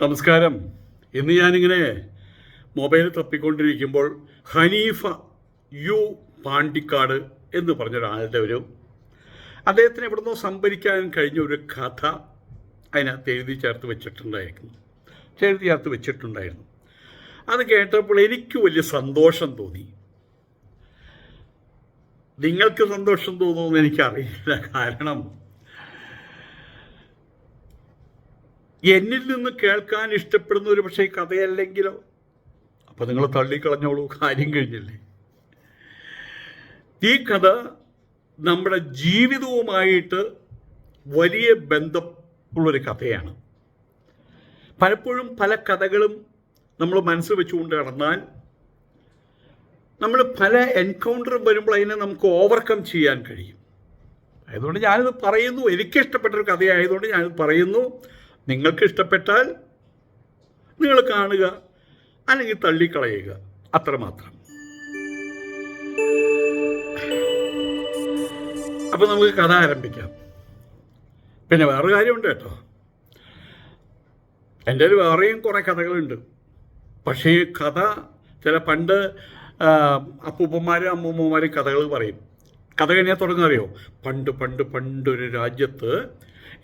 നമസ്കാരം. ഇന്ന് ഞാനിങ്ങനെ മൊബൈൽ തപ്പിക്കൊണ്ടിരിക്കുമ്പോൾ ഹനീഫ യു പാണ്ടിക്കാട് എന്ന് പറഞ്ഞൊരാളുടെ ഒരു അദ്ദേഹത്തിന് എവിടുന്നോ സംഭരിക്കാൻ കഴിഞ്ഞ ഒരു കഥ അതിനകത്ത് എഴുതി ചേർത്ത് വെച്ചിട്ടുണ്ടായിരുന്നു. എഴുതി ചേർത്ത് വെച്ചിട്ടുണ്ടായിരുന്നു. അത് കേട്ടപ്പോൾ എനിക്ക് വലിയ സന്തോഷം തോന്നി. നിങ്ങൾക്ക് സന്തോഷം തോന്നുമെന്ന് എനിക്കറിയില്ല. കാരണം എന്നിൽ നിന്ന് കേൾക്കാൻ ഇഷ്ടപ്പെടുന്ന ഒരു പക്ഷേ കഥയല്ലെങ്കിലോ? അപ്പം നിങ്ങൾ തള്ളിക്കളഞ്ഞോളൂ കാര്യം കഴിഞ്ഞില്ലേ? ഈ കഥ നമ്മുടെ ജീവിതവുമായിട്ട് വലിയ ബന്ധമുള്ളൊരു കഥയാണ്. പലപ്പോഴും പല കഥകളും നമ്മൾ മനസ്സിൽ വെച്ചുകൊണ്ട് നടന്നാൽ നമ്മൾ പല എൻകൗണ്ടറും വരുമ്പോൾ അതിനെ നമുക്ക് ഓവർകം ചെയ്യാൻ കഴിയും. അതുകൊണ്ട് ഞാനിത് പറയുന്നു. എനിക്കിഷ്ടപ്പെട്ടൊരു കഥയായതുകൊണ്ട് ഞാനിത് പറയുന്നു. നിങ്ങൾക്ക് ഇഷ്ടപ്പെട്ടാൽ നിങ്ങൾ കാണുക അല്ലെങ്കിൽ തള്ളിക്കളയുക. അത്രമാത്രം. അപ്പം നമുക്ക് കഥ ആരംഭിക്കാം. പിന്നെ വേറൊരു കാര്യമുണ്ട് കേട്ടോ. എന്റെ ഒരു വേറെയും കുറേ കഥകളുണ്ട്. പക്ഷേ ഈ കഥ ചില പണ്ട് അപ്പൂപ്പന്മാരും അമ്മൂമ്മമാരും കഥകൾ പറയും. കഥ കഴിഞ്ഞാൽ തുടങ്ങുന്നറിയോ പണ്ട് പണ്ട് പണ്ടൊരു രാജ്യത്ത്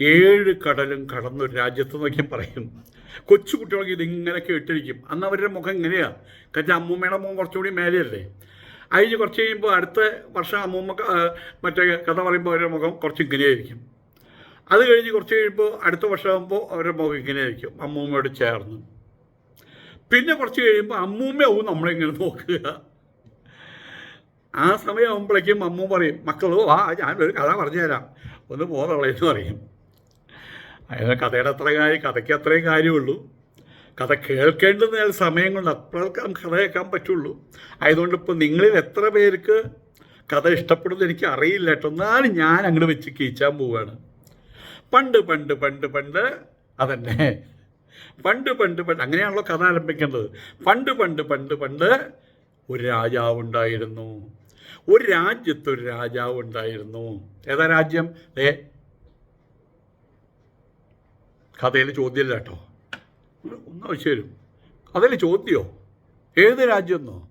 ഏഴ് കടലും കടന്നൊരു രാജ്യത്ത് നോക്കി പറയും. കൊച്ചു കുട്ടികൾക്ക് ഇതിങ്ങനെ കേട്ടിരിക്കും അന്ന് അവരുടെ മുഖം ഇങ്ങനെയാണ് കാരണം അമ്മൂമ്മയുടെ മുഖം കുറച്ചുകൂടി മേലെയല്ലേ. അതിന് കുറച്ച് കഴിയുമ്പോൾ അടുത്ത വർഷം അമ്മൂമ്മ മറ്റേ കഥ പറയുമ്പോൾ അവരുടെ മുഖം കുറച്ച് ഇങ്ങനെയായിരിക്കും. അത് കഴിഞ്ഞ് കുറച്ച് കഴിയുമ്പോൾ അടുത്ത വർഷമാകുമ്പോൾ അവരുടെ മുഖം ഇങ്ങനെയായിരിക്കും. അമ്മൂമ്മയോട് ചേർന്ന്. പിന്നെ കുറച്ച് കഴിയുമ്പോൾ അമ്മൂമ്മയാവും നമ്മളിങ്ങനെ നോക്കുക. ആ സമയമാകുമ്പോഴേക്കും അമ്മൂമ്മ പറയും മക്കളോ ആ ഞാനൊരു കഥ പറഞ്ഞുതരാം. ഒന്ന് പോന്നുള്ളതെന്ന് പറയും. അതിന് കഥയുടെ അത്ര കാര്യം കഥയ്ക്ക് അത്രയും കാര്യമുള്ളൂ. കഥ കേൾക്കേണ്ടുന്ന സമയം കൊണ്ട് അപ്പോഴൊക്കെ കഥ കേൾക്കാൻ പറ്റുള്ളൂ. ആയതുകൊണ്ട് ഇപ്പോൾ നിങ്ങളിൽ എത്ര പേർക്ക് കഥ ഇഷ്ടപ്പെടുന്നു എനിക്ക് അറിയില്ല കേട്ടോ. എന്നാലും ഞാൻ അങ്ങോട്ട് വെച്ച് കീച്ചാൻ പോവുകയാണ് പണ്ട് പണ്ട് പണ്ട് പണ്ട് അതന്നെ. പണ്ട് പണ്ട് പണ്ട് അങ്ങനെയാണല്ലോ കഥ ആരംഭിക്കേണ്ടത്. പണ്ട് പണ്ട് പണ്ട് പണ്ട് ഒരു രാജാവ് ഉണ്ടായിരുന്നു. ഒരു രാജ്യത്തൊരു രാജാവ് ഉണ്ടായിരുന്നു. ഏതാ രാജ്യം? ഏ കഥയിൽ ചോദ്യമില്ല കേട്ടോ. ഒന്ന് ആവശ്യം കഥയിൽ ചോദ്യമോ ഏത് രാജ്യമെന്നോ?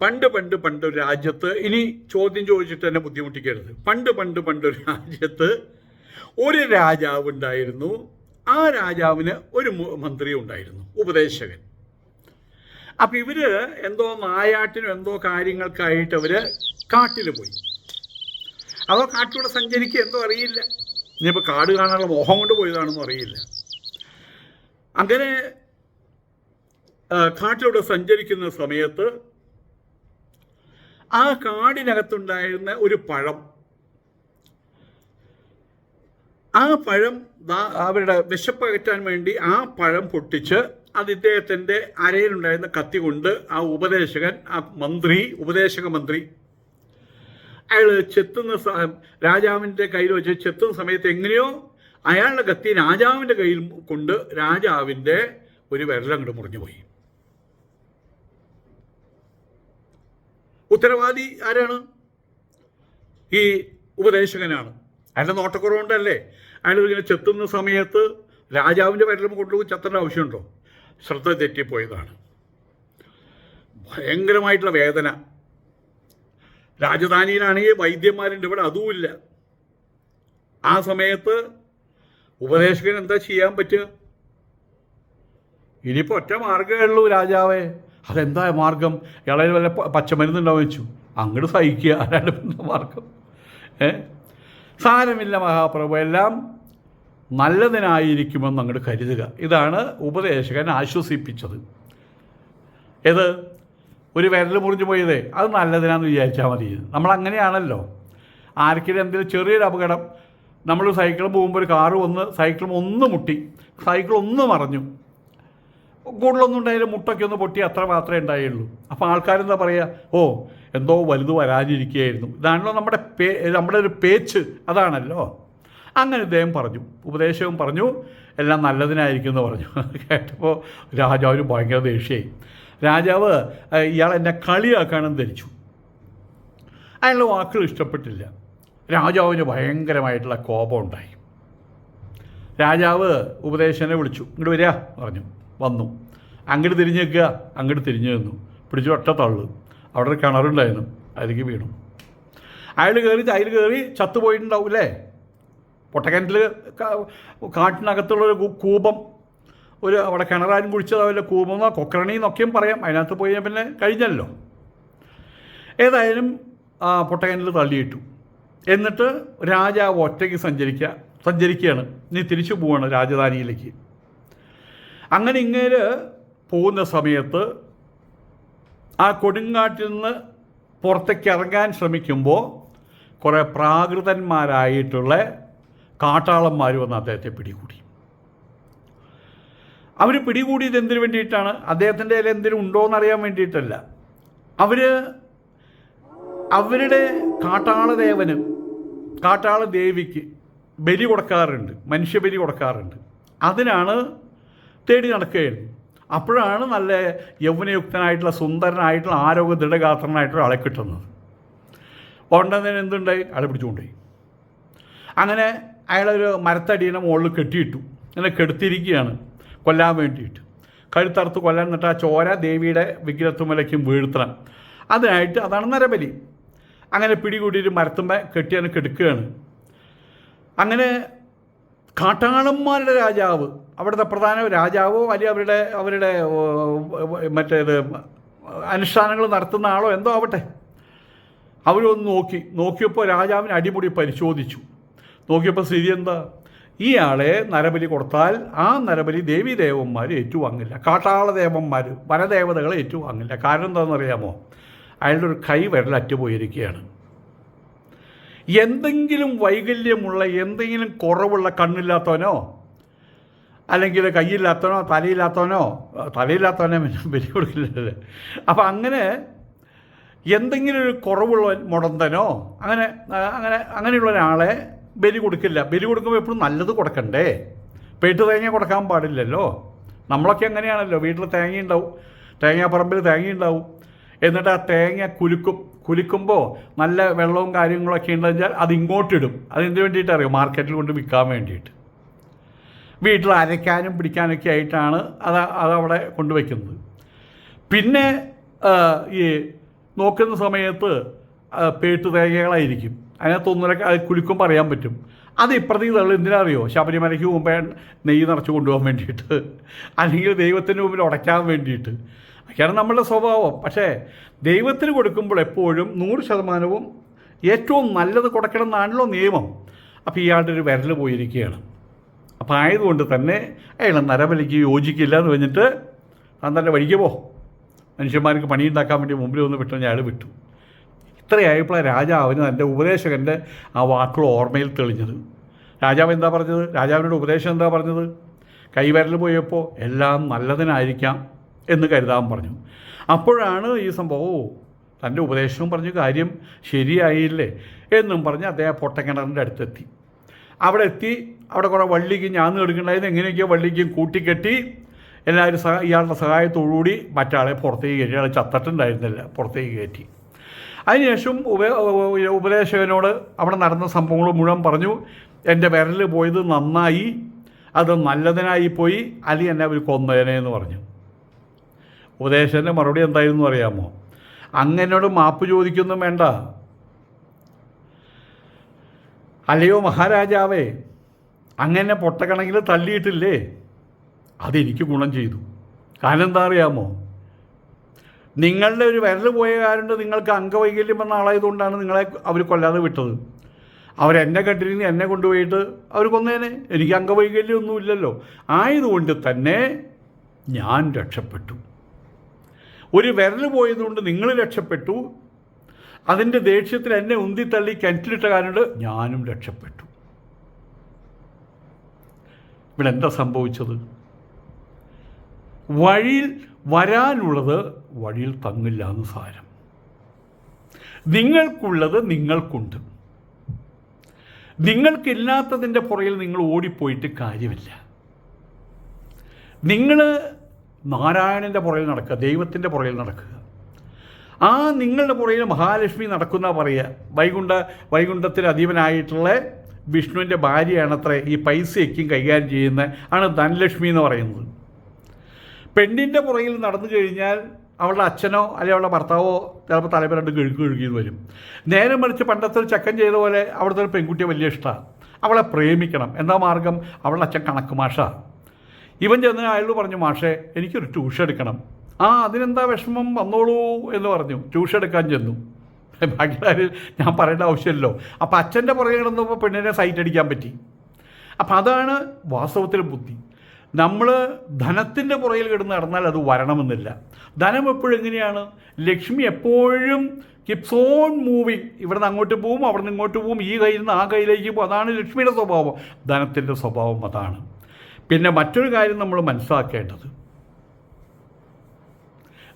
പണ്ട് പണ്ട് പണ്ട് ഒരു രാജ്യത്ത് ഇനി ചോദ്യം ചോദിച്ചിട്ട് തന്നെ ബുദ്ധിമുട്ടിക്കരുത്. പണ്ട് പണ്ട് പണ്ട് ഒരു രാജ്യത്ത് ഒരു രാജാവ് ഉണ്ടായിരുന്നു. ആ രാജാവിന് ഒരു മന്ത്രി ഉണ്ടായിരുന്നു ഉപദേശകൻ. അപ്പം ഇവർ എന്തോ നായാട്ടിനും എന്തോ കാര്യങ്ങൾക്കായിട്ട് അവർ കാട്ടിൽ പോയി. അതോ കാട്ടിലൂടെ സഞ്ചരിക്കുക എന്തോ അറിയില്ല. ഇനിയിപ്പോൾ കാട് കാണാനുള്ള മോഹം കൊണ്ട് പോയതാണെന്ന് അറിയില്ല. അങ്ങനെ കാട്ടിലൂടെ സഞ്ചരിക്കുന്ന സമയത്ത് ആ കാടിനകത്തുണ്ടായിരുന്ന ഒരു പഴം. ആ പഴം അവരുടെ വിശപ്പകറ്റാൻ വേണ്ടി ആ പഴം പൊട്ടിച്ച് അത് ഇദ്ദേഹത്തിന്റെ അരയിലുണ്ടായിരുന്ന കത്തി കൊണ്ട് ആ ഉപദേശകൻ ആ മന്ത്രി ഉപദേശക മന്ത്രി അയാൾ ചെത്തുന്ന രാജാവിന്റെ കയ്യിൽ വെച്ച് ചെത്തുന്ന സമയത്ത് എങ്ങനെയോ അയാളുടെ കത്തി രാജാവിന്റെ കയ്യിൽ കൊണ്ട് രാജാവിന്റെ ഒരു വിരലങ്ങോട്ട് മുറിഞ്ഞു പോയി. ഉത്തരവാദി ആരാണ്? ഈ ഉപദേശകനാണ്. അയാളുടെ നോട്ടക്കുറവുണ്ടല്ലേ അയാൾ ഇങ്ങനെ ചെത്തുന്ന സമയത്ത് രാജാവിന്റെ വിരലും കൊണ്ടുപോയി ചെത്തേണ്ട ആവശ്യമുണ്ടോ? ശ്രദ്ധ തെറ്റിപ്പോയതാണ്. ഭയങ്കരമായിട്ടുള്ള വേദന. രാജധാനിയിലാണെങ്കിൽ വൈദ്യന്മാരുണ്ട്. ഇവിടെ അതുമില്ല ആ സമയത്ത് ഉപദേശകൻ എന്താ ചെയ്യാൻ പറ്റുക? ഇനിയിപ്പോൾ ഒറ്റ മാർഗമേ ഉള്ളൂ രാജാവേ. അതെന്താ മാർഗം ഇളയിൽ വല്ല പച്ചമരുന്ന് പച്ചമരുന്നുണ്ടാവും വെച്ചു. അങ്ങോട്ട് സഹിക്കുക. ആരാണ് മാർഗം ഏ? സാരമില്ല മഹാപ്രഭു. എല്ലാം നല്ലതിനായിരിക്കുമെന്ന് അങ്ങോട്ട് കരുതുക. ഇതാണ് ഉപദേശകൻ ആശ്വസിപ്പിച്ചത്. ഏത്? ഒരു വിരൽ മുറിഞ്ഞു പോയത്. അത് നല്ലതിനാന്ന് വിചാരിച്ചാൽ മതി. നമ്മൾ അങ്ങനെയാണല്ലോ ആർക്കിടെ എന്തെങ്കിലും ചെറിയൊരു അപകടം നമ്മൾ സൈക്കിൾ പോകുമ്പോൾ ഒരു കാറ് വന്ന് സൈക്കിൾ ഒന്ന് മുട്ടി സൈക്കിൾ ഒന്ന് മറഞ്ഞു. കൂടുതലൊന്നും ഉണ്ടായാലും മുട്ടൊക്കെ ഒന്ന് പൊട്ടി അത്ര മാത്രമേ ഉണ്ടായുള്ളൂ. അപ്പോൾ ആൾക്കാരെന്താ പറയുക ഓ എന്തോ വലുത് വരാനിരിക്കുകയായിരുന്നു. ഇതാണല്ലോ നമ്മുടെ പേ നമ്മുടെ ഒരു പേച്ച്. അതാണല്ലോ. അങ്ങനെ ഇദ്ദേഹം പറഞ്ഞു. ഉപദേശവും പറഞ്ഞു. എല്ലാം നല്ലതിനായിരിക്കും എന്ന് പറഞ്ഞു. കേട്ടപ്പോൾ രാജാവിന് ഭയങ്കര ദേഷ്യമായി രാജാവ് ഇയാൾ എന്നെ കളിയാക്കാണെന്ന് ധരിച്ചു. അയാളുടെ വാക്കുകൾ ഇഷ്ടപ്പെട്ടില്ല. രാജാവിന് ഭയങ്കരമായിട്ടുള്ള കോപം ഉണ്ടായി. രാജാവ് ഉപദേശനെ വിളിച്ചു. ഇങ്ങോട്ട് വരിക പറഞ്ഞു. വന്നു. അങ്ങോട്ട് തിരിഞ്ഞ് നിൽക്കുക. അങ്ങോട്ട് തിരിഞ്ഞു നിന്നു. പിടിച്ചു ഒറ്റ തള്ളു. അവിടെ ഒരു കിണറുണ്ടായിരുന്നു. അതിലേക്ക് വീണു. അയാൾ കയറി അതിൽ കയറി ചത്തുപോയിട്ടുണ്ടാവും അല്ലേ? പൊട്ടക്കിണറ്റിൽ കാട്ടിനകത്തുള്ളൊരു കൂപം ഒരു അവിടെ കിണറാരും കുഴിച്ചതാവില്ല കൂപമെന്നോ കൊക്കരണി എന്നൊക്കെയും പറയാം. അതിനകത്ത് പോയി പിന്നെ കഴിഞ്ഞല്ലോ. ഏതായാലും ആ പൊട്ടക്കിണറ്റിൽ തള്ളിയിട്ടു. എന്നിട്ട് രാജാവ് ഒറ്റയ്ക്ക് സഞ്ചരിക്കുക സഞ്ചരിക്കുകയാണ് നീ തിരിച്ചു പോവാണ് രാജധാനിയിലേക്ക്. അങ്ങനെ ഇങ്ങേര് പോകുന്ന സമയത്ത് ആ കൊടുങ്കാട്ടിൽ നിന്ന് പുറത്തേക്ക് ഇറങ്ങാൻ ശ്രമിക്കുമ്പോൾ കുറേ പ്രാകൃതന്മാരായിട്ടുള്ള കാട്ടാളന്മാർ വന്ന് അദ്ദേഹത്തെ പിടികൂടി. അവർ പിടികൂടിയത് എന്തിനു വേണ്ടിയിട്ടാണ്? അദ്ദേഹത്തിന്റെ കയ്യിൽ എന്തിനും ഉണ്ടോ എന്നറിയാൻ വേണ്ടിയിട്ടല്ല. അവർ അവരുടെ കാട്ടാളദേവനും കാട്ടാള ദേവിക്ക് ബലി കൊടുക്കാറുണ്ട് മനുഷ്യബലി കൊടുക്കാറുണ്ട്. അതിനാണ് തേടി നടക്കുകയായിരുന്നു. അപ്പോഴാണ് നല്ല യൗവനയുക്തനായിട്ടുള്ള സുന്ദരനായിട്ടുള്ള ആരോഗ്യ ദൃഢഗാത്രനായിട്ടുള്ള ആളെ കിട്ടുന്നത്. ഉണ്ടെന്നതിന് എന്തുണ്ടായി? അയാളെ പിടിച്ചുകൊണ്ടുപോയി. അങ്ങനെ അയാളൊരു മരത്തടീനെ മുകളിൽ കെട്ടിയിട്ടു. അങ്ങനെ കെടുത്തിരിക്കുകയാണ്. കൊല്ലാൻ വേണ്ടിയിട്ട്. കഴുത്തറുത്ത് കൊല്ലാൻ എന്നിട്ട് ആ ചോര ദേവിയുടെ വിഗ്രഹത്തുമലയ്ക്കും വീഴ്ത്തണം. അതിനായിട്ട് അതാണ് നരബലി. അങ്ങനെ പിടികൂടിയിട്ട് മരത്തുമ്പ കെട്ടി അതിനെ കെടുക്കുകയാണ്. അങ്ങനെ കാട്ടാളന്മാരുടെ രാജാവ് അവിടുത്തെ പ്രധാന രാജാവോ അല്ലെങ്കിൽ അവരുടെ അവരുടെ മറ്റേത് അനുഷ്ഠാനങ്ങൾ നടത്തുന്ന ആളോ എന്തോ ആവട്ടെ. അവരൊന്ന് നോക്കി. നോക്കിയപ്പോൾ രാജാവിന് അടിമുടി പരിശോധിച്ചു. നോക്കിയപ്പോൾ സ്ഥിതി എന്താ? ആളെ നരബലി കൊടുത്താൽ ആ നരബലി ദേവീദേവന്മാർ ഏറ്റുവാങ്ങില്ല. കാട്ടാളദേവന്മാർ വനദേവതകൾ ഏറ്റുവാങ്ങില്ല. കാരണം എന്താണെന്നറിയാമോ അയാളുടെ ഒരു കൈ വിരൽ അറ്റുപോയിരിക്കുകയാണ്. എന്തെങ്കിലും വൈകല്യമുള്ള എന്തെങ്കിലും കുറവുള്ള കണ്ണില്ലാത്തവനോ അല്ലെങ്കിൽ കൈയില്ലാത്തവനോ തലയില്ലാത്തവനോ തലയില്ലാത്തവനെ ബലി കൊടുക്കില്ലല്ലേ അപ്പം അങ്ങനെ എന്തെങ്കിലും ഒരു കുറവുള്ള മുടന്തനോ അങ്ങനെ അങ്ങനെ അങ്ങനെയുള്ള ഒരാളെ ബലി കൊടുക്കില്ല. ബലി കൊടുക്കുമ്പോൾ എപ്പോഴും നല്ലത് കൊടുക്കണ്ടേ? പേട്ട് തേങ്ങ കൊടുക്കാൻ പാടില്ലല്ലോ. നമ്മളൊക്കെ അങ്ങനെയാണല്ലോ. വീട്ടിൽ തേങ്ങ ഉണ്ടാവും. തേങ്ങാപ്പറമ്പിൽ തേങ്ങ ഉണ്ടാവും. എന്നിട്ട് ആ തേങ്ങ കുലുക്കും. കുലുക്കുമ്പോൾ നല്ല വെള്ളവും കാര്യങ്ങളൊക്കെ ഉണ്ടെന്ന് അത് ഇങ്ങോട്ടിടും. അതെന്തിനു വേണ്ടിയിട്ട് അറിയോ? മാർക്കറ്റിൽ കൊണ്ട് വിൽക്കാൻ വേണ്ടിയിട്ട്. വീട്ടിൽ അരയ്ക്കാനും പിടിക്കാനൊക്കെ ആയിട്ടാണ് അത് അതവിടെ കൊണ്ടുവയ്ക്കുന്നത് പിന്നെ ഈ നോക്കുന്ന സമയത്ത് പേട്ട് തേങ്ങകളായിരിക്കും. അതിനകത്തൊന്നിലൊക്കെ അത് കുലുക്കം പറയാൻ പറ്റും. അത് ഇപ്പുറത്തേക്ക് തള്ളി എന്തിനാ അറിയോ? ശബരിമലയ്ക്ക് മുമ്പേ നെയ്യ് നിറച്ച് കൊണ്ടുപോകാൻ വേണ്ടിയിട്ട്. അല്ലെങ്കിൽ ദൈവത്തിന്റെ മുമ്പിൽ ഉടയ്ക്കാൻ വേണ്ടിയിട്ട്. അതൊക്കെയാണ് നമ്മളുടെ സ്വഭാവം. പക്ഷേ ദൈവത്തിന് കൊടുക്കുമ്പോൾ എപ്പോഴും നൂറ് ശതമാനവും ഏറ്റവും നല്ലത് കൊടുക്കണം എന്നാണല്ലോ നിയമം. അപ്പോൾ ഇയാളുടെ ഒരു വിരൽ പോയിരിക്കുകയാണ്. അപ്പോൾ ആയതുകൊണ്ട് തന്നെ അയാൾ നരബലിക്ക് യോജിക്കില്ല എന്ന് പറഞ്ഞിട്ട് താൻ തന്നെ വഴിക്ക് പോ. മനുഷ്യന്മാർക്ക് പണിയുണ്ടാക്കാൻ വേണ്ടി മുമ്പിൽ ഒന്ന് വിട്ടു അയാൾ വിട്ടു. ഇത്രയായപ്പോഴാണ് രാജാവിന് തന്റെ ഉപദേശകന്റെ ആ വാക്കുകൾ ഓർമ്മയിൽ തെളിഞ്ഞത്. രാജാവ് എന്താ പറഞ്ഞത്? രാജാവിനോട് ഉപദേശം എന്താ പറഞ്ഞത്? കൈവരൽ പോയപ്പോൾ എല്ലാം നല്ലതിനായിരിക്കാം എന്ന് കരുതാൻ പറഞ്ഞു. അപ്പോഴാണ് ഈ സംഭവം തന്റെ ഉപദേശവും പറഞ്ഞ കാര്യം ശരിയായില്ലേ എന്നും പറഞ്ഞ് അദ്ദേഹം പൊട്ടക്കിണറിന്റെ അടുത്തെത്തി. അവിടെ എത്തി അവിടെ കുറേ വള്ളിക്ക് ഞാൻ എടുക്കേണ്ടായിരുന്നു. എങ്ങനെയൊക്കെയോ വള്ളിക്കും കൂട്ടിക്കെട്ടി എല്ലാവരും സഹ ഇയാളുടെ സഹായത്തോടുകൂടി മറ്റാളെ പുറത്തേക്ക് കയറ്റി. അയാൾ ചത്തിട്ടുണ്ടായിരുന്നില്ല പുറത്തേക്ക് കയറ്റി. അതിനുശേഷം ഉപ ഉപ- ഉപദേശകനോട് അവിടെ നടന്ന സംഭവങ്ങൾ മുഴുവൻ പറഞ്ഞു. എന്റെ വിരൽ പോയത് നന്നായി അത് നല്ലതിനായി പോയി അലി എന്നെ അവർ കൊന്നേനെ എന്ന് പറഞ്ഞു. ഉപദേശന്റെ മറുപടി എന്തായിരുന്നു അറിയാമോ? അങ്ങനോട് മാപ്പ് ചോദിക്കൊന്നും വേണ്ട. അല്ലയോ മഹാരാജാവേ അങ്ങനെ പൊട്ടക്കണക്കിൽ തള്ളിയിട്ടില്ലേ? അതെനിക്ക് ഗുണം ചെയ്തു. കാരണം എന്താ അറിയാമോ? നിങ്ങളുടെ ഒരു വിരൽ പോയ കാരണം നിങ്ങൾക്ക് അംഗവൈകല്യം വന്ന ആളായതുകൊണ്ടാണ് നിങ്ങളെ അവർ കൊല്ലാതെ വിട്ടത്. അവരെന്നെ കണ്ടിരുന്ന് എന്നെ കൊണ്ടുപോയിട്ട് അവർ കൊന്നേനെ. എനിക്ക് അംഗവൈകല്യം ഒന്നും ഇല്ലല്ലോ. ആയതുകൊണ്ട് തന്നെ ഞാൻ രക്ഷപ്പെട്ടു. ഒരു വിരൽ പോയതുകൊണ്ട് നിങ്ങൾ രക്ഷപ്പെട്ടു. അതിന്റെ ദേഷ്യത്തിൽ എന്നെ ഉന്തിത്തള്ളി കിണറ്റിലിട്ട കാരണം ഞാനും രക്ഷപ്പെട്ടു. ഇവിടെ എന്താ സംഭവിച്ചത്? വഴിയിൽ വരാനുള്ളത് വഴിയിൽ തങ്ങില്ല എന്ന് സാരം. നിങ്ങൾക്കുള്ളത് നിങ്ങൾക്കുണ്ട്. നിങ്ങൾക്കില്ലാത്തതിന്റെ പുറയിൽ നിങ്ങൾ ഓടിപ്പോയിട്ട് കാര്യമില്ല. നിങ്ങൾ നാരായണന്റെ പുറയിൽ നടക്കുക ദൈവത്തിന്റെ പുറയിൽ നടക്കുക. ആ നിങ്ങളുടെ പുറകിൽ മഹാലക്ഷ്മി നടക്കുന്ന പറയുക വൈകുണ്ഠ വൈകുണ്ഠത്തിൽ അധീപനായിട്ടുള്ള വിഷ്ണുവിന്റെ ഭാര്യയാണത്രേ ഈ പൈസയൊക്കെയും കൈകാര്യം ചെയ്യുന്ന ആണ് ധനലക്ഷ്മി എന്ന് പറയുന്നത്. പെണ്ണിന്റെ പുറകിൽ നടന്നു കഴിഞ്ഞാൽ അവളുടെ അച്ഛനോ അല്ലെങ്കിൽ അവളുടെ ഭർത്താവോ ചിലപ്പോൾ തലപ്പ് രണ്ട് കിഴുക്ക് കിഴുകിയെന്ന് വരും. നേരെ മറിച്ച് പണ്ടത്തെ ഒരു ചക്കൻ ചെയ്ത പോലെ അവിടുത്തെ ഒരു പെൺകുട്ടിയെ വലിയ ഇഷ്ടമാണ്. അവളെ പ്രേമിക്കണം. എന്താ മാർഗം? അവളുടെ അച്ഛൻ കണക്ക് മാഷ. ഇവൻ ചെന്ന് അയാളോട് പറഞ്ഞു മാഷേ എനിക്കൊരു ട്യൂഷൻ എടുക്കണം. ആ അതിനെന്താ വിഷമം? വന്നോളൂ എന്ന് പറഞ്ഞു. ട്യൂഷൻ എടുക്കാൻ ചെന്നു. ബാക്കിയുള്ള ഞാൻ പറയേണ്ട ആവശ്യമില്ലല്ലോ. അപ്പോൾ അച്ഛന്റെ പുറകെ കിടന്നപ്പോൾ പെണ്ണിനെ സൈറ്റ് അടിക്കാൻ പറ്റി. അപ്പം അതാണ് വാസ്തവത്തിൽ ബുദ്ധി. നമ്മൾ ധനത്തിന്റെ പുറകിൽ കിടന്ന് നടന്നാൽ അത് വരണമെന്നില്ല. ധനം എപ്പോഴും എങ്ങനെയാണ് ലക്ഷ്മി എപ്പോഴും കിപ്സ് ഓൺ മൂവിങ് ഇവിടെ നിന്ന് അങ്ങോട്ട് പോവും അവിടെ നിന്ന് ഇങ്ങോട്ട് പോവും ഈ കയ്യിൽ നിന്ന് ആ കയ്യിലേക്ക് പോകും അതാണ് ലക്ഷ്മിയുടെ സ്വഭാവം. ധനത്തിന്റെ സ്വഭാവം അതാണ്. പിന്നെ മറ്റൊരു കാര്യം നമ്മൾ മനസ്സിലാക്കേണ്ടത്.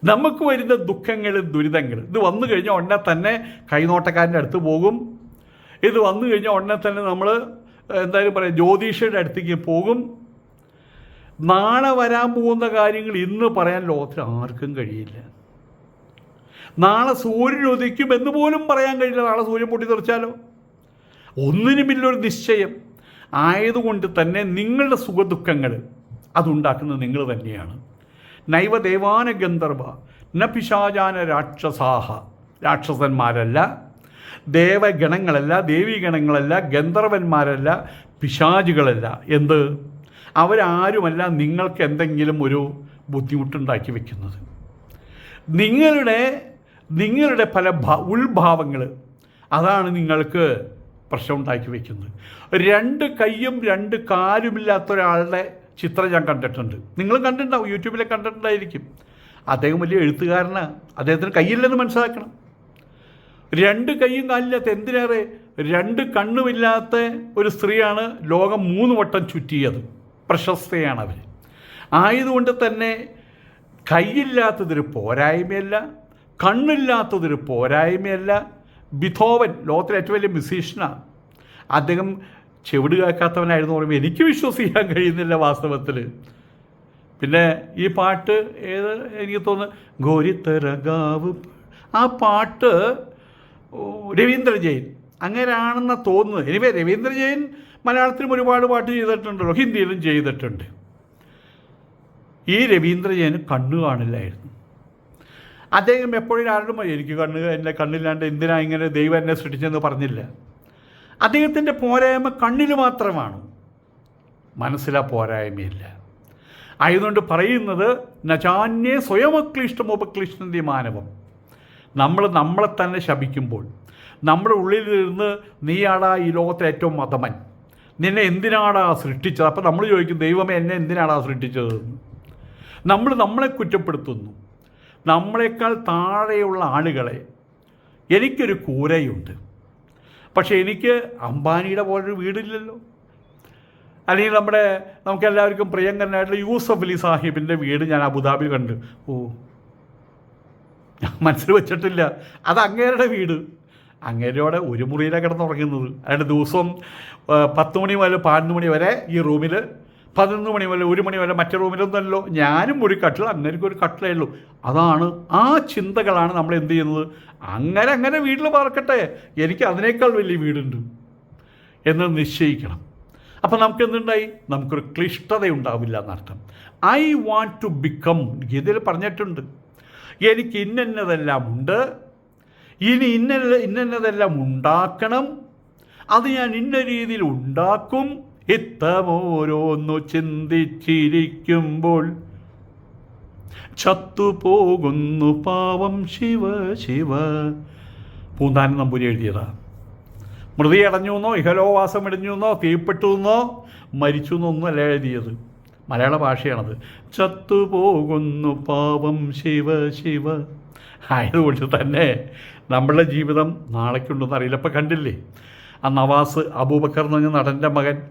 നമുക്ക് വരുന്ന ദുഃഖങ്ങൾ ദുരിതങ്ങൾ ഇത് വന്നു കഴിഞ്ഞാൽ ഉടനെ തന്നെ കൈനോട്ടക്കാരന്റെ അടുത്ത് പോകും. ഇത് വന്നു കഴിഞ്ഞാൽ ഉടനെ തന്നെ നമ്മൾ എന്തായാലും പറയാം ജ്യോതിഷയുടെ അടുത്തേക്ക് പോകും. നാളെ വരാൻ പോകുന്ന കാര്യങ്ങൾ ഇന്ന് പറയാൻ ലോകത്തിൽ ആർക്കും കഴിയില്ല. നാളെ സൂര്യൻ ഉദിക്കും എന്ന് പോലും പറയാൻ കഴിയില്ല. നാളെ സൂര്യൻ പൊട്ടി തെറിച്ചാലോ ഒന്നിനുമില്ലൊരു നിശ്ചയം ആയതുകൊണ്ട് തന്നെ നിങ്ങളുടെ സുഖദുഃഖങ്ങൾ അതുണ്ടാക്കുന്നത് നിങ്ങൾ തന്നെയാണ്. നൈവദേവാന ഗന്ധർവ ന പിശാചാന രാക്ഷസാഹ. രാക്ഷസന്മാരല്ല ദേവഗണങ്ങളല്ല ദേവീഗണങ്ങളല്ല ഗന്ധർവന്മാരല്ല പിശാചുകളല്ല. എന്ത്? അവരാരുമല്ല നിങ്ങൾക്ക് എന്തെങ്കിലും ഒരു ബുദ്ധിമുട്ടുണ്ടാക്കി വെക്കുന്നത്. നിങ്ങളുടെ നിങ്ങളുടെ പല ഉൾഭാവങ്ങൾ അതാണ് നിങ്ങൾക്ക് പ്രശ്നം ഉണ്ടാക്കി വയ്ക്കുന്നത് രണ്ട് കൈയും രണ്ട് കാലുമില്ലാത്ത ഒരാളുടെ ചിത്രം ഞാൻ കണ്ടിട്ടുണ്ട്. നിങ്ങളും കണ്ടിട്ടുണ്ടാവും യൂട്യൂബിലെ കണ്ടിട്ടുണ്ടായിരിക്കും. അദ്ദേഹം വലിയ എഴുത്തുകാരനാണ് അദ്ദേഹത്തിന് കയ്യില്ലെന്ന് മനസ്സിലാക്കണം. രണ്ട് കൈയും കാലില്ലാത്ത എന്തിനേറെ? രണ്ട് കണ്ണുമില്ലാത്ത ഒരു സ്ത്രീയാണ് ലോകം മൂന്ന് വട്ടം ചുറ്റിയത്. പ്രശസ്തയാണ് അവർ ആയതുകൊണ്ട് തന്നെ കൈയില്ലാത്തതൊരു പോരായ്മയല്ല കണ്ണില്ലാത്തതൊരു പോരായ്മയല്ല. ബിഥോവൻ ലോകത്തിലെ ഏറ്റവും വലിയ മ്യൂസീഷ്യനാണ് അദ്ദേഹം ചെവിട് കേൾക്കാത്തവനായിരുന്നു പറയുമ്പോൾ എനിക്ക് വിശ്വസിക്കാൻ കഴിയുന്നില്ല വാസ്തവത്തിൽ. പിന്നെ ഈ പാട്ട് ഏത് എനിക്ക് തോന്നുന്നു? ഗോരിത്തരകാവ്. ആ പാട്ട് രവീന്ദ്ര ജെയിൻ അങ്ങനെയാണെന്ന് തോന്നുന്നത്. എനിവേ രവീന്ദ്ര ജെയിൻ മലയാളത്തിലും ഒരുപാട് പാട്ട് ചെയ്തിട്ടുണ്ടല്ലോ. ഹിന്ദിയിലും ചെയ്തിട്ടുണ്ട്. ഈ രവീന്ദ്ര ജെയിന് കണ്ണു കാണില്ലായിരുന്നു. അദ്ദേഹം എപ്പോഴും ആരോടും എനിക്ക് കണ്ണ് എന്റെ കണ്ണില്ലാണ്ട് എന്തിനാ ഇങ്ങനെ ദൈവം എന്നെ സൃഷ്ടിച്ചെന്ന് പറഞ്ഞില്ല? അദ്ദേഹത്തിന്റെ പോരായ്മ കണ്ണിൽ മാത്രമാണ്. മനസ്സിലാ പോരായ്മയില്ല. ആയതുകൊണ്ട് പറയുന്നത് നചാന്യേ സ്വയമക്ലിഷ്ടമുപക്ലിഷ്ടന്തി മാനവം. നമ്മൾ നമ്മളെ തന്നെ ശപിക്കുമ്പോൾ നമ്മുടെ നിന്ന് നീയാടാ ഈ ലോകത്തെ ഏറ്റവും മതമൻ. നിന്നെ എന്തിനാടാ സൃഷ്ടിച്ചത്? അപ്പം നമ്മൾ ചോദിക്കും ദൈവമേ എന്നെ എന്തിനാടാ സൃഷ്ടിച്ചത്? നമ്മൾ നമ്മളെ കുറ്റപ്പെടുത്തുന്നു. നമ്മളെക്കാൾ താഴെയുള്ള ആളുകളെ എനിക്കൊരു കൂരയുണ്ട്. പക്ഷേ എനിക്ക് അംബാനിയുടെ പോലൊരു വീടില്ലല്ലോ. അല്ലെങ്കിൽ നമ്മുടെ നമുക്കെല്ലാവർക്കും പ്രിയങ്കരനായിട്ടുള്ള യൂസഫ് അലി സാഹിബിന്റെ വീട് ഞാൻ അബുദാബി കണ്ട്. ഓ ഞാൻ മനസ്സിൽ വെച്ചിട്ടില്ല. അത് അങ്ങേരുടെ വീട്. അങ്ങേരോടെ ഒരു മുറിയിലാണ് കിടന്നുറങ്ങുന്നത്. അതിന്റെ ദിവസവും ആ, പത്ത് മണി മുതൽ പതിനൊന്ന് മണി വരെ ഈ റൂമിൽ പതിനൊന്ന് മണി മുതൽ ഒരു മണി വരെ മറ്റേ റൂമിലൊന്നല്ലോ ഞാനും ഒരു കട്ടിൽ അങ്ങനെയൊക്കെ ഒരു കട്ടിലേ ഉള്ളൂ. അതാണ് ആ ചിന്തകളാണ് നമ്മൾ എന്ത് ചെയ്യുന്നത്? അങ്ങനെ അങ്ങനെ വീട്ടിൽ പാർക്കട്ടെ എനിക്ക് അതിനേക്കാൾ വലിയ വീടുണ്ട്. എന്ന് നിശ്ചയിക്കണം. അപ്പം നമുക്ക് എന്തുണ്ടായി? നമുക്കൊരു ക്ലിഷ്ടത ഉണ്ടാവില്ല എന്നർത്ഥം. ഐ വാണ്ട് ടു ബിക്കം ഗീതയിൽ പറഞ്ഞിട്ടുണ്ട്. എനിക്ക് ഇന്നതെല്ലാം ഉണ്ട്. ഇനി ഇന്ന ഇന്നതെല്ലാം ഉണ്ടാക്കണം. അത് ഞാൻ ഇന്ന രീതിയിൽ ഉണ്ടാക്കും. ഇത്തമോരോന്നു ചിന്തിച്ചിരിക്കുമ്പോൾ ചത്തുപോകുന്നു പാവം ശിവ ശിവ. പൂന്താനം നമ്പൂരി എഴുതിയതാണ് മൃതി അടഞ്ഞു എന്നോ ഇഹലോവാസം ഇടിഞ്ഞു എന്നോ തീപ്പെട്ടു എന്നോ മരിച്ചു എന്നൊന്നുമല്ല എഴുതിയത്. മലയാള ഭാഷയാണത്. ചത്തുപോകുന്നു പാവം ശിവ ശിവ. ആയതുകൊണ്ട് തന്നെ നമ്മളുടെ ജീവിതം നാളേക്കുണ്ടെന്ന് അറിയില്ല. ഇപ്പം കണ്ടില്ലേ? ആ നവാസ് അബൂബക്കർ എന്ന് പറഞ്ഞ നടന്റെ മകൻ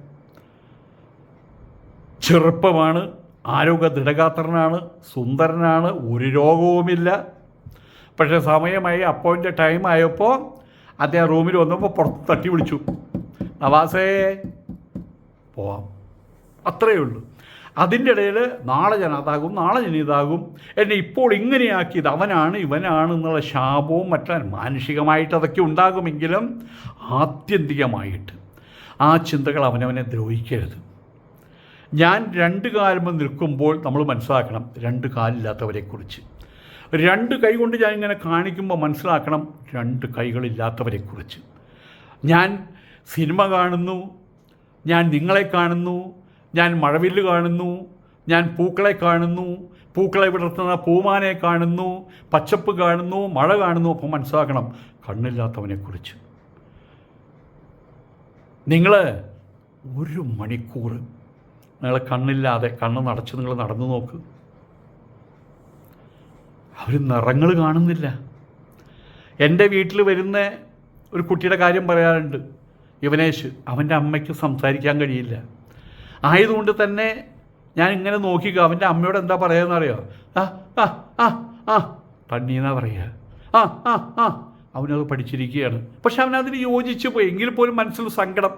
ചെറുപ്പമാണ് ആരോഗ്യ ദൃഢഗാത്രനാണ് സുന്ദരനാണ് ഒരു രോഗവുമില്ല. പക്ഷേ സമയമായി അപ്പോയിന്റെ ടൈം ആയപ്പോൾ അദ്ദേഹം റൂമിൽ വന്നപ്പോൾ പുറത്ത് തട്ടി വിളിച്ചു. നവാസേ പോവാം. അത്രയേ ഉള്ളൂ. അതിന്റെ ഇടയിൽ നാളെ ഞാൻ അതാകും നാളെ ഞാൻ ഇതാകും എന്നെ ഇപ്പോൾ ഇങ്ങനെയാക്കിയത് അവനാണ് ഇവനാണ് എന്നുള്ള ശാപവും മറ്റും മാനുഷികമായിട്ട് അതൊക്കെ ഉണ്ടാകുമെങ്കിലും ആത്യന്തികമായിട്ട് ആ ചിന്തകൾ അവനവനെ ദ്രോഹിക്കരുത്. ഞാൻ രണ്ട് കാലുമ്പോൾ നിൽക്കുമ്പോൾ നമ്മൾ മനസ്സിലാക്കണം രണ്ട് കാലില്ലാത്തവരെക്കുറിച്ച്. രണ്ട് കൈ കൊണ്ട് ഞാൻ ഇങ്ങനെ കാണിക്കുമ്പോൾ മനസ്സിലാക്കണം രണ്ട് കൈകളില്ലാത്തവരെക്കുറിച്ച്. ഞാൻ സിനിമ കാണുന്നു ഞാൻ നിങ്ങളെ കാണുന്നു ഞാൻ മഴവില്ല് കാണുന്നു ഞാൻ പൂക്കളെ കാണുന്നു പൂക്കളെ വിടർത്തുന്ന പൂമാനെ കാണുന്നു പച്ചപ്പ് കാണുന്നു മഴ കാണുന്നു അപ്പോൾ മനസ്സിലാക്കണം കണ്ണില്ലാത്തവനെക്കുറിച്ച്. നിങ്ങൾ ഒരു മണിക്കൂർ നിങ്ങൾ കണ്ണില്ലാതെ കണ്ണ് നടച്ച് നിങ്ങൾ നടന്നു നോക്ക്. അവർ നിറങ്ങൾ കാണുന്നില്ല. എന്റെ വീട്ടിൽ വരുന്ന ഒരു കുട്ടിയുടെ കാര്യം പറയാറുണ്ട്. യുവനേഷ് അവന്റെ അമ്മയ്ക്ക് സംസാരിക്കാൻ കഴിയില്ല. ആയതുകൊണ്ട് തന്നെ ഞാൻ ഇങ്ങനെ നോക്കിക്കുക അവന്റെ അമ്മയോട് എന്താ പറയുക അറിയോ? ആ ആ ആ തണ്ണീന്നാ പറയുക. ആ ആ ആ അവനത് പഠിച്ചിരിക്കുകയാണ്. പക്ഷെ അവനതിന് യോജിച്ചു പോയി. എങ്കിൽ പോലും മനസ്സിൽ സങ്കടം.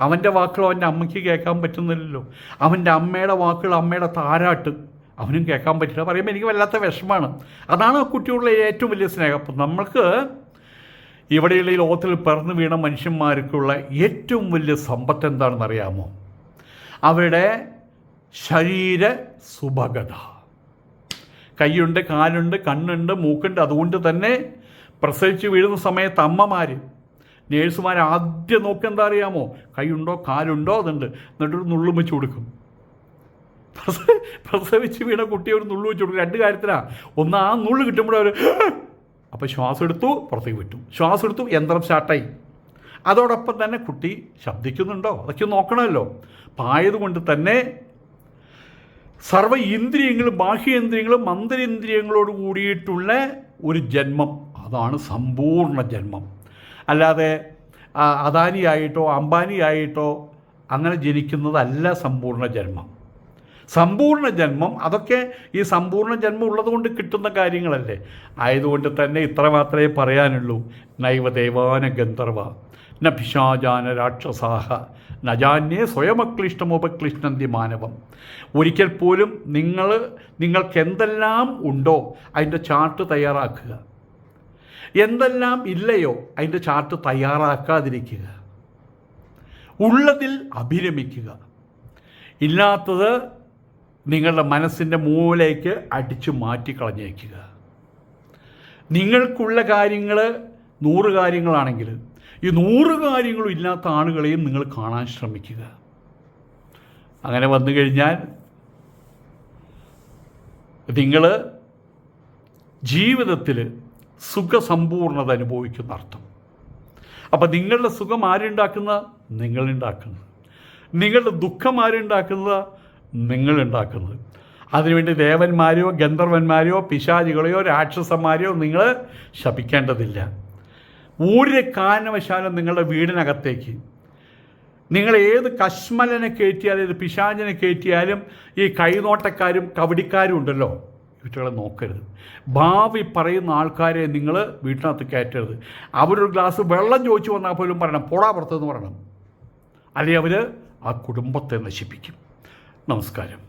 അവന്റെ വാക്കുകൾ അവന്റെ അമ്മയ്ക്ക് കേൾക്കാൻ പറ്റുന്നില്ലല്ലോ. അവന്റെ അമ്മയുടെ വാക്കുകൾ അമ്മയുടെ താരാട്ട് അവനും കേൾക്കാൻ പറ്റില്ല. പറയുമ്പോൾ എനിക്ക് വല്ലാത്ത വിഷമാണ് അതാണ് ആ കുട്ടിയോടുള്ള ഏറ്റവും വലിയ സ്നേഹം. അപ്പം നമ്മൾക്ക് ഇവിടെയുള്ള ഈ ലോകത്തിൽ പിറന്നു വീണ മനുഷ്യന്മാർക്കുള്ള ഏറ്റവും വലിയ സമ്പത്ത് എന്താണെന്ന് അറിയാമോ അവരുടെ ശരീര സുഭഗത. കൈയുണ്ട് കാലുണ്ട് കണ്ണുണ്ട് മൂക്കുണ്ട്. അതുകൊണ്ട് തന്നെ പ്രസവിച്ച് വീഴുന്ന സമയത്ത് അമ്മമാർ നേഴ്സുമാർ ആദ്യം നോക്കുക എന്താ അറിയാമോ? കൈയുണ്ടോ കാലുണ്ടോ അതുണ്ട്. എന്നിട്ടൊരു നുള്ളും വെച്ച് കൊടുക്കും. പ്രസവിച്ച് വീണ കുട്ടിയെ ഒരു നുള്ളു വെച്ച് കൊടുക്കും. രണ്ട് കാര്യത്തിലാണ് ഒന്ന് ആ നുള്ളു കിട്ടുമ്പോഴവർ അപ്പോൾ ശ്വാസം എടുത്തു പുറത്തേക്ക് വിട്ടു. ശ്വാസം എടുത്തു യന്ത്രം സ്റ്റാർട്ടായി. അതോടൊപ്പം തന്നെ കുട്ടി ശബ്ദിക്കുന്നുണ്ടോ? അതൊക്കെ നോക്കണമല്ലോ. അപ്പം ആയതുകൊണ്ട് തന്നെ സർവ ഇന്ദ്രിയങ്ങളും ബാഹ്യേന്ദ്രിയങ്ങളും മന്ത്രേന്ദ്രിയങ്ങളോട് കൂടിയിട്ടുള്ള ഒരു ജന്മം. അതാണ് സമ്പൂർണ ജന്മം. അല്ലാതെ അദാനിയായിട്ടോ അംബാനിയായിട്ടോ അങ്ങനെ ജനിക്കുന്നതല്ല സമ്പൂർണ ജന്മം. സമ്പൂർണ ജന്മം അതൊക്കെ ഈ സമ്പൂർണ ജന്മം ഉള്ളതുകൊണ്ട് കിട്ടുന്ന കാര്യങ്ങളല്ലേ. ആയതുകൊണ്ട് തന്നെ ഇത്ര മാത്രമേ പറയാനുള്ളൂ. നൈവ ദേവാന ഗന്ധർവ ന പിശാചാന രാക്ഷസാഹ. നജാന്യേ സ്വയമക്ലിഷ്ടമുപക്ലിഷ്ടന്തി മാനവം. ഒരിക്കൽ പോലും നിങ്ങൾ നിങ്ങൾക്ക് എന്തെല്ലാം ഉണ്ടോ അതിന്റെ ചാർട്ട് തയ്യാറാക്കുക. എന്തെല്ലാം ഇല്ലയോ അതിന്റെ ചാർട്ട് തയ്യാറാക്കാതിരിക്കുക. ഉള്ളതിൽ അഭിരമിക്കുക. ഇല്ലാത്തത് നിങ്ങളുടെ മനസ്സിന്റെ മൂലയ്ക്ക് അടിച്ചു മാറ്റിക്കളഞ്ഞേക്കുക. നിങ്ങൾക്കുള്ള കാര്യങ്ങൾ നൂറ് കാര്യങ്ങളാണെങ്കിൽ ഈ നൂറ് കാര്യങ്ങളും ഇല്ലാത്ത ആളുകളെയും നിങ്ങൾ കാണാൻ ശ്രമിക്കുക. അങ്ങനെ വന്നു കഴിഞ്ഞാൽ നിങ്ങൾ ജീവിതത്തിൽ സുഖസമ്പൂർണത അനുഭവിക്കുന്ന അർത്ഥം. അപ്പം നിങ്ങളുടെ സുഖം ആരുണ്ടാക്കുന്ന നിങ്ങളുണ്ടാക്കുന്നത് നിങ്ങളുടെ ദുഃഖം ആരുണ്ടാക്കുന്നത് നിങ്ങളുണ്ടാക്കുന്നത് അതിനുവേണ്ടി ദേവന്മാരെയോ ഗന്ധർവന്മാരെയോ പിശാചികളെയോ രാക്ഷസന്മാരെയോ നിങ്ങൾ ശപിക്കേണ്ടതില്ല. ഒരു കാരണവശാലും നിങ്ങളുടെ വീടിനകത്തേക്ക്. നിങ്ങൾ ഏത് കശ്മലനെ കയറ്റിയാലും ഏത് പിശാചിനെ കയറ്റിയാലും ഈ കൈനോട്ടക്കാരും കവടിക്കാരും ഉണ്ടല്ലോ. കുട്ടികളെ നോക്കരുത്. ഭാവി പറയുന്ന ആൾക്കാരെ നിങ്ങൾ വീട്ടിനകത്ത് കയറ്റരുത്. അവരൊരു ഗ്ലാസ് വെള്ളം ചോദിച്ചു വന്നാൽ പോലും പറയണം പോടാ പുറത്തെന്ന് പറയണം. അല്ലെങ്കിൽ അവർ ആ കുടുംബത്തെ നശിപ്പിക്കും. നമസ്കാരം.